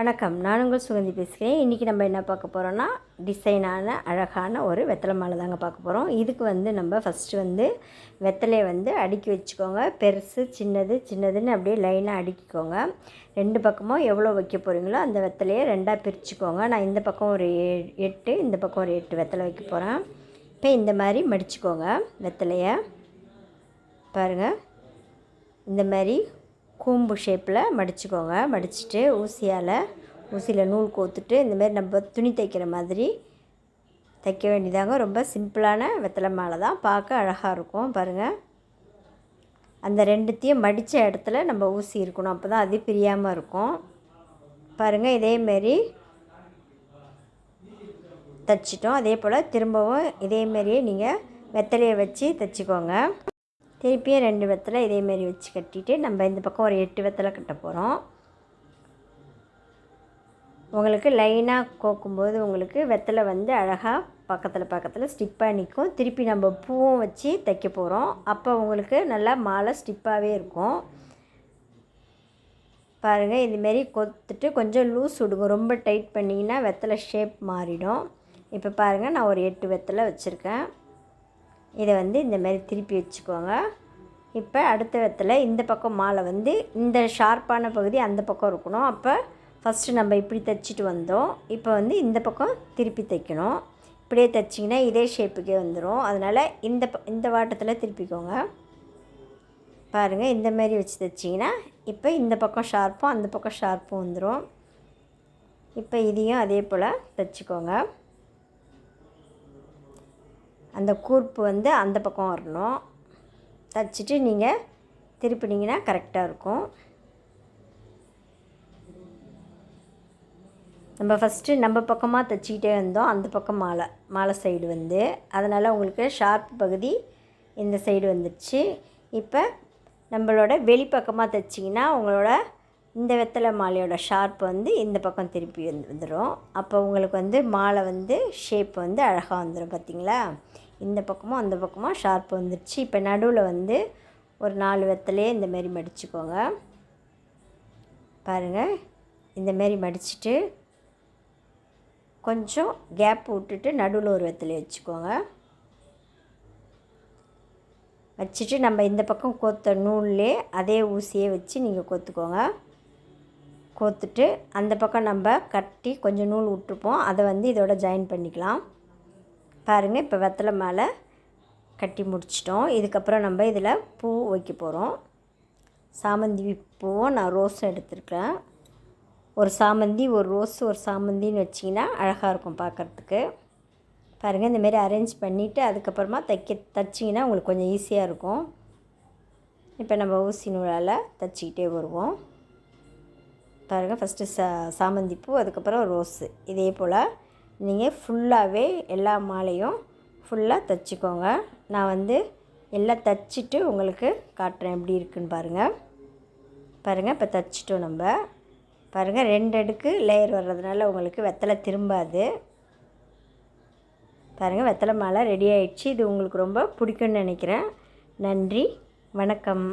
வணக்கம். நான் உங்கள் சுகந்தி பேசுகிறேன். இன்றைக்கி நம்ம என்ன பார்க்க போகிறோன்னா டிசைனான அழகான ஒரு வெத்தலை மாலை தாங்க பார்க்க போகிறோம் இதுக்கு வந்து நம்ம ஃபஸ்ட்டு வந்து வெத்தலையை வந்து அடுக்கி வச்சுக்கோங்க. பெருசு சின்னது சின்னதுன்னு அப்படியே லைனாக அடுக்கிக்கோங்க. ரெண்டு பக்கமும் எவ்வளோ வைக்க போகிறீங்களோ அந்த வெத்தலையை ரெண்டாக பிரிச்சுக்கோங்க. நான் இந்த பக்கம் ஒரு எட்டு இந்த பக்கம் ஒரு எட்டு வெத்தலை வைக்க போகிறேன் இப்போ இந்த மாதிரி மடிச்சுக்கோங்க வெத்தலையை. பாருங்கள் இந்த மாதிரி கூம்பு ஷேப்பில் மடிச்சுக்கோங்க. மடிச்சுட்டு ஊசியால் ஊசியில் நூல் கோத்துட்டு இந்தமாரி நம்ம துணி தைக்கிற மாதிரி தைக்க வேண்டியதாங்க. ரொம்ப சிம்பிளான வெத்தலை மாலை தான். பார்க்க அழகாக இருக்கும். பாருங்கள் அந்த ரெண்டுத்தையும் மடித்த இடத்துல நம்ம ஊசி இருக்கணும். அப்போ தான் அது பிரியாமல் இருக்கும். பாருங்கள் இதேமாரி தைச்சிட்டோம். அதே போல் திரும்பவும் இதேமாரியே நீங்கள் வெத்தலையை வச்சு தைச்சிக்கோங்க. திருப்பியும் ரெண்டு வெத்தலை இதேமாரி வச்சு கட்டிட்டு நம்ம இந்த பக்கம் ஒரு எட்டு வெத்தலை கட்ட போகிறோம் உங்களுக்கு லைனாக கோக்கும்போது உங்களுக்கு வெத்தலை வந்து அழகாக பக்கத்தில் பக்கத்தில் ஸ்டிப்பாக நிற்கும் திருப்பி நம்ம பூவும் வச்சு தைக்க போகிறோம் அப்போ உங்களுக்கு நல்லா மாலை ஸ்டிப்பாகவே இருக்கும். பாருங்கள் இதுமாரி கொத்துட்டு கொஞ்சம் லூஸ் விடுங்க ரொம்ப டைட் பண்ணிங்கன்னா வெத்தலை ஷேப் மாறிடும். இப்போ பாருங்கள் நான் ஒரு எட்டு வெத்தலை வச்சுருக்கேன். இதை வந்து இந்த மாதிரி திருப்பி வச்சுக்கோங்க. இப்போ அடுத்த விதத்தில் இந்த பக்கம் மாலை வந்து இந்த ஷார்ப்பான பகுதி அந்த பக்கம் இருக்கணும். அப்போ ஃபஸ்ட்டு நம்ம இப்படி தைச்சிட்டு வந்தோம். இப்போ வந்து இந்த பக்கம் திருப்பி தைக்கணும். இப்படியே தைச்சிங்கன்னா இதே ஷேப்புக்கே வந்துடும் அதனால் இந்த ப இந்த வாட்டத்தில் திருப்பிக்கோங்க. பாருங்கள் இந்த மாதிரி வச்சு தைச்சிங்கன்னா இப்போ இந்த பக்கம் ஷார்ப்பும் அந்த பக்கம் ஷார்ப்பும் வந்துடும் இப்போ இதையும் அதே போல் தைச்சிக்கோங்க. அந்த கூர்ப்பு வந்து அந்த பக்கம் வரணும். தைச்சிட்டு நீங்கள் திருப்பினீங்கன்னா கரெக்டாக இருக்கும். நம்ம ஃபஸ்ட்டு நம்ம பக்கமாக தைச்சிக்கிட்டே இருந்தோம். அந்த பக்கம் மாலை மாலை சைடு வந்து. அதனால் உங்களுக்கு ஷார்ப் பகுதி இந்த சைடு வந்துடுச்சு இப்போ நம்மளோட வெளிப்பக்கமாக தைச்சிங்கன்னா உங்களோட இந்த வெத்தலை மாலையோட ஷார்ப் வந்து இந்த பக்கம் திருப்பி வந்து வந்துடும் அப்போ உங்களுக்கு வந்து மாலை வந்து ஷேப் வந்து அழகாக வந்துடும் பார்த்தீங்களா இந்த பக்கமும் அந்த பக்கமும் ஷார்ப் வந்துடுச்சு இப்போ நடுவில் வந்து ஒரு நாலு வெத்தலையே இந்தமாரி மடிச்சுக்கோங்க. பாருங்கள் இந்த மாதிரி மடிச்சிட்டு கொஞ்சம் கேப் விட்டுட்டு நடுவில் ஒரு வெத்தலை வச்சுக்கோங்க. வச்சுட்டு நம்ம இந்த பக்கம் கோத்த நூல்லே அதே ஊசியே வச்சு நீங்கள் கோத்துக்கோங்க. கோத்துட்டு அந்த பக்கம் நம்ம கட்டி கொஞ்சம் நூல் விட்டுருப்போம். அதை வந்து இதோட ஜாயின் பண்ணிக்கலாம். பாருங்கள் இப்போ வெத்தலை மேலே கட்டி முடிச்சிட்டோம். இதுக்கப்புறம் நம்ம இதில் பூ வைக்க போகிறோம் சாமந்தி பூவும் நான் ரோஸும் எடுத்திருக்கேன். ஒரு சாமந்தி ஒரு ரோஸ் ஒரு சாமந்தின்னு வச்சிங்கன்னா அழகாக இருக்கும் பார்க்குறதுக்கு பாருங்கள் இந்தமாரி அரேஞ்ச் பண்ணிவிட்டு அதுக்கப்புறமா தைக்க தைச்சிங்கன்னா உங்களுக்கு கொஞ்சம் ஈஸியாக இருக்கும். இப்போ நம்ம ஊசி நூலால் தைச்சிக்கிட்டே வருவோம். பாருங்கள் ஃபஸ்ட்டு சா சாமந்தி பூ அதுக்கப்புறம் ரோஸு. இதே போல் நீங்கள் ஃபுல்லாகவே எல்லா மாலையும் ஃபுல்லாக தைச்சிக்கோங்க. நான் வந்து எல்லாம் தைச்சிட்டு உங்களுக்கு காட்டுறேன் எப்படி இருக்குன்னு பாருங்கள் பாருங்கள் இப்போ தைச்சிட்டோம் நம்ம. பாருங்கள் ரெண்டு அடுக்கு லேயர் வர்றதுனால உங்களுக்கு வெத்தலை திரும்பாது. பாருங்கள் வெத்தலை மாலை ரெடி ஆயிடுச்சு. இது உங்களுக்கு ரொம்ப பிடிக்கும்னு நினைக்கிறேன். நன்றி வணக்கம்.